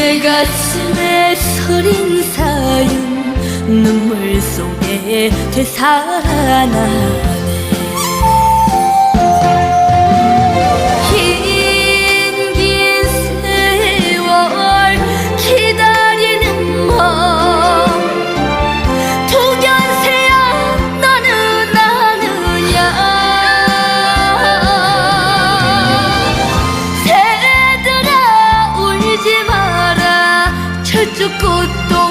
내 가슴에 서린 사연 눈물 속에 되살아나. cukup